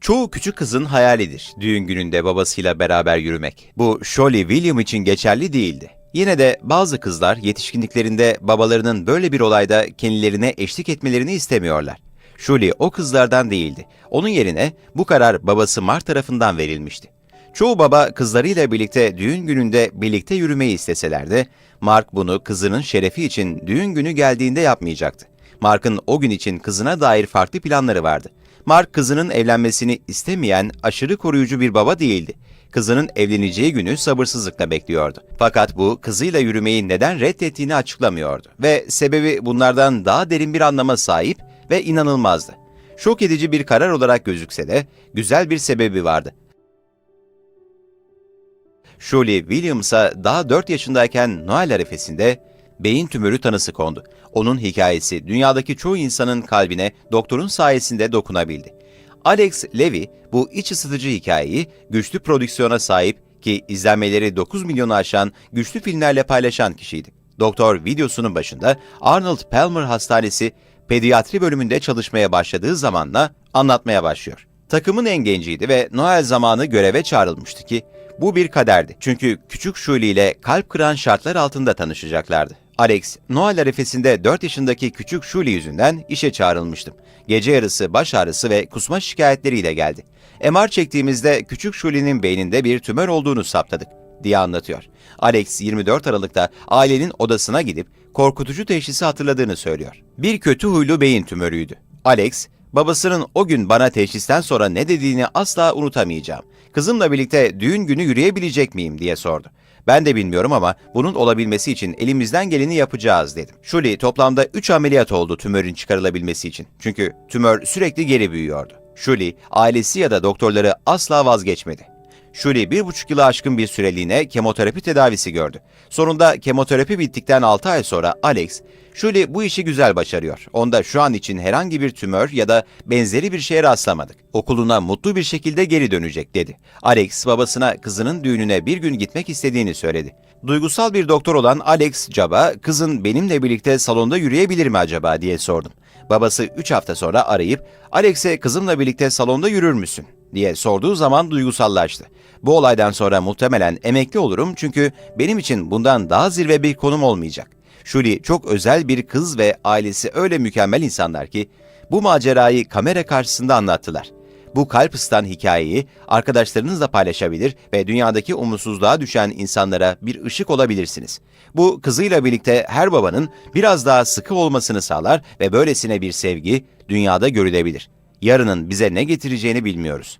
Çoğu küçük kızın hayalidir düğün gününde babasıyla beraber yürümek. Bu Shirley William için geçerli değildi. Yine de bazı kızlar yetişkinliklerinde babalarının böyle bir olayda kendilerine eşlik etmelerini istemiyorlar. Shirley o kızlardan değildi. Onun yerine bu karar babası Mark tarafından verilmişti. Çoğu baba kızlarıyla birlikte düğün gününde birlikte yürümeyi isteseler de Mark bunu kızının şerefi için düğün günü geldiğinde yapmayacaktı. Mark'ın o gün için kızına dair farklı planları vardı. Mark kızının evlenmesini istemeyen aşırı koruyucu bir baba değildi. Kızının evleneceği günü sabırsızlıkla bekliyordu. Fakat bu kızıyla yürümeyi neden reddettiğini açıklamıyordu ve sebebi bunlardan daha derin bir anlama sahip ve inanılmazdı. Şok edici bir karar olarak gözükse de güzel bir sebebi vardı. Shirley Williams'a daha 4 yaşındayken Noel arifesinde beyin tümörü tanısı kondu. Onun hikayesi dünyadaki çoğu insanın kalbine doktorun sayesinde dokunabildi. Alex Levy bu iç ısıtıcı hikayeyi güçlü prodüksiyona sahip ki izlenmeleri 9 milyonu aşan güçlü filmlerle paylaşan kişiydi. Doktor videosunun başında Arnold Palmer Hastanesi pediatri bölümünde çalışmaya başladığı zamanla anlatmaya başlıyor. Takımın en genciydi ve Noel zamanı göreve çağrılmıştı ki bu bir kaderdi. Çünkü küçük Shirley ile kalp kıran şartlar altında tanışacaklardı. Alex, Noel arifesinde 4 yaşındaki küçük Shirley yüzünden işe çağrılmıştım. Gece yarısı baş ağrısı ve kusma şikayetleriyle geldi. MR çektiğimizde küçük Shirley'nin beyninde bir tümör olduğunu saptadık diye anlatıyor. Alex 24 Aralık'ta ailenin odasına gidip korkutucu teşhisi hatırladığını söylüyor. Bir kötü huylu beyin tümörüydü. Alex, babasının o gün bana teşhisten sonra ne dediğini asla unutamayacağım. Kızımla birlikte düğün günü yürüyebilecek miyim diye sordu. Ben de bilmiyorum ama bunun olabilmesi için elimizden geleni yapacağız dedim. Shirley toplamda 3 ameliyat oldu tümörün çıkarılabilmesi için. Çünkü tümör sürekli geri büyüyordu. Shirley, ailesi ya da doktorları asla vazgeçmedi. Shirley bir buçuk yılı aşkın bir süreliğine kemoterapi tedavisi gördü. Sonunda kemoterapi bittikten 6 ay sonra Alex, Shirley bu işi güzel başarıyor. Onda şu an için herhangi bir tümör ya da benzeri bir şeye rastlamadık. Okuluna mutlu bir şekilde geri dönecek dedi. Alex babasına kızının düğününe bir gün gitmek istediğini söyledi. Duygusal bir doktor olan Alex Caba, kızın benimle birlikte salonda yürüyebilir mi acaba diye sordum. Babası 3 hafta sonra arayıp Alex'e kızımla birlikte salonda yürür müsün? Diye sorduğu zaman duygusallaştı. Bu olaydan sonra muhtemelen emekli olurum çünkü benim için bundan daha zirve bir konum olmayacak. Shuli çok özel bir kız ve ailesi öyle mükemmel insanlar ki bu macerayı kamera karşısında anlattılar. Bu kalp ısıtan hikayeyi arkadaşlarınızla paylaşabilir ve dünyadaki umutsuzluğa düşen insanlara bir ışık olabilirsiniz. Bu kızıyla birlikte her babanın biraz daha sıkı olmasını sağlar ve böylesine bir sevgi dünyada görülebilir. Yarının bize ne getireceğini bilmiyoruz.